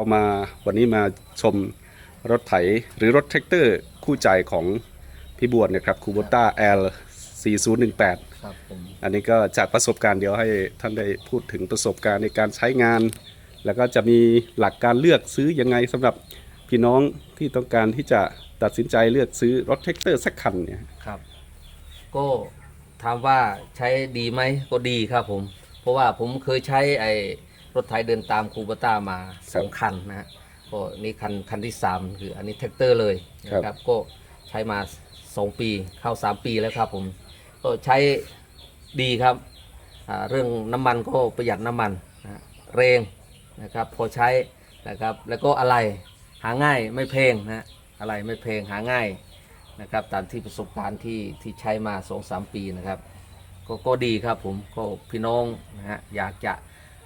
เรามาวันนี้มาชมรถไถหรือรถแท็กเตอร์คู่ใจของพี่บวชนะครับคูโบต้า L 4018 ครับผมอันนี้ก็จากประสบการณ์เดียวให้ท่านได้พูดถึงประสบการณ์ในการใช้งาน แล้วก็จะมีหลักการเลือกซื้อยังไงสำหรับพี่น้องที่ต้องการที่จะตัดสินใจเลือกซื้อรถแท็กเตอร์สักคันเนี่ยครับ ก็ถามว่าใช้ดีไหมก็ดีครับผม เพราะว่าผมเคยใช้ไอ้ รถไถเดินตามคูเบต้ามาสองคันนะฮะก็นี่คันคันที่สามคืออันนี้แท็กเตอร์เลยนะครับก็ใช้มาสองปีเข้าสามปีแล้วครับผมก็ใช้ดีครับอ่าเรื่องน้ำมันก็ประหยัดน้ำมันนะฮะเรงนะครับพอใช้นะครับแล้วก็อะไรหาง่ายไม่แพงนะฮะอะไรไม่แพงหาง่ายนะครับตามที่ประสบการณ์ที่ที่ใช้มา2อสปีนะครับก็ก็ดีครับผมก็พี่น้องนะฮะอยากจะ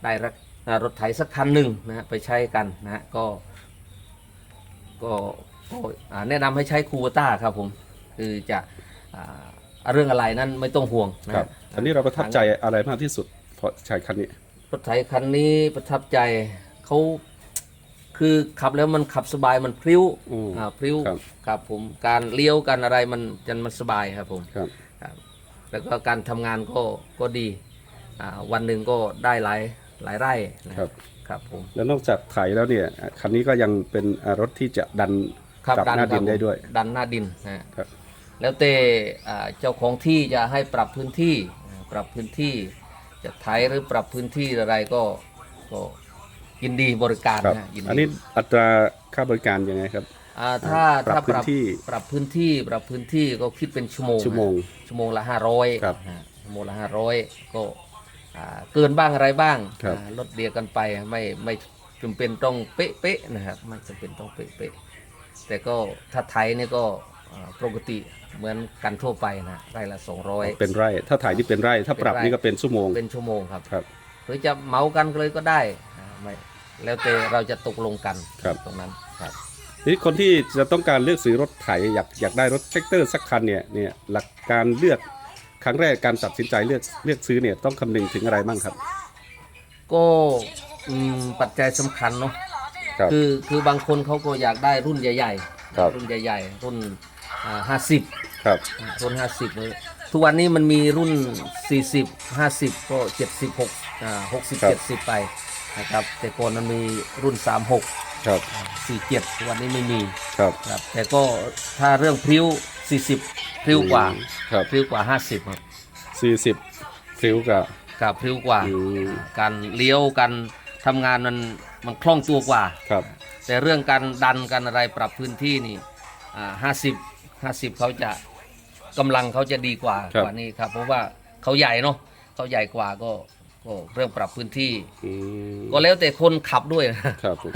ได้รถ อ่ารถไถสักคันหนึ่งนะฮะไปใช้กันนะฮะก็ก็ก็อ่าแนะนำให้ใช้คูเวต้าครับผมคือจะอ่าเรื่องอะไรนั้นไม่ต้องห่วงนะคฮะรับอันนี้เราประทับใจอะไรมากที่สุดพอใช้คันนี้รถไถคันนี้ประทับใจเขาคือขับแล้วมันขับสบายมันพลิ้วอืมอ่าพลิ้วครับครับผมการเลี้ยวกันอะไรมันจันมันสบายครับผมครับครับแล้วก็การทำงานก็ก็ดีอ่าวันหนึ่งก็ได้หลาย หลายไร่นะครับ ครับผมแล้วนอกจากไถแล้วเนี่ยคันนี้ก็ยังเป็นอ่ารถที่จะดันครับกลับหน้าดินครับได้ด้วย ดันหน้าดินนะฮะครับ แล้วแต่อ่าเจ้าของที่จะให้ปรับพื้นที่อ่าปรับพื้นที่ จะไถหรือปรับพื้นที่อะไรก็ก็ยินดีบริการครับนะยินดีอันนี้อัตราค่าบริการยังไงครับอ่าถ้าปรับถ้าพื้นที่ปรับพื้นที่ปรับพื้นที่ก็คิดเป็นชั่วโมงชั่วโมงนะชั่วโมงละห้าร้อยครับชั่วโมงละห้าร้อยก็อ่า เกินบ้างอะไรบ้างครับอ่าลดเดียกันไปไม่ไม่จำเป็นต้องเป๊ะเป๊ะๆนะครับไม่จำเป็นต้องเป๊ะเป๊ะๆแต่ก็ถ้าไทยนี่ก็อ่าปกติเหมือนกันทั่วไปนะไร่ละสองร้อยเป็นไร่ ถ้าถ่ายนี่เป็นไร่ ถ้าปรับเป็นไร่นี่ก็เป็นชั่วโมงเป็นชั่วโมงครับครับ หรือจะเหมากันเลยก็ได้อ่าไม่แล้วแต่เราจะตกลงกันครับตรงนั้นครับนี่คนที่จะต้องการเลือกซื้อรถไถอยากอยากได้รถแท็กเตอร์สักคันเนี่ยเนี่ยหลักการเลือก ครั้งแรกการตัดสินใจเลือกเลือกซื้อเนี่ยต้องคำนึงถึงอะไรบ้างครับ ก็อืมปัจจัยสำคัญเนาะครับ คือคือบางคนเขาก็อยากได้รุ่นใหญ่ครับรุ่นใหญ่ๆรุ่นห้าสิบครับ รุ่นห้าสิบทุกวันนี้มันมีรุ่นสี่สิบห้าสิบก็เจ็ดสิบหกหกสิบเจ็ดสิบไปนะครับแต่ก่อนมันมีรุ่นสามหกครับสี่เจ็ดวันนี้ไม่มี ครับ ครับแต่ก็ถ้าเรื่องพริ้ว สี่สิบพริ้วกว่าครับพริ้วกว่าห้าสิบครับสี่สิบฟิวกับกับพริ้วกว่าอืมการเลี้ยวการทำงานมันมันคล่องตัวกว่า ครับ แต่เรื่องการดันการอะไรปรับพื้นที่นี่ห้าสิบห้าสิบเขาจะกำลังเขาจะดีกว่าครับ กว่านี้ครับ เพราะว่าเขาใหญ่เนาะเขาใหญ่กว่าก็ก็เรื่องปรับพื้นที่ อืมก็แล้วแต่คนขับด้วยนะครับผม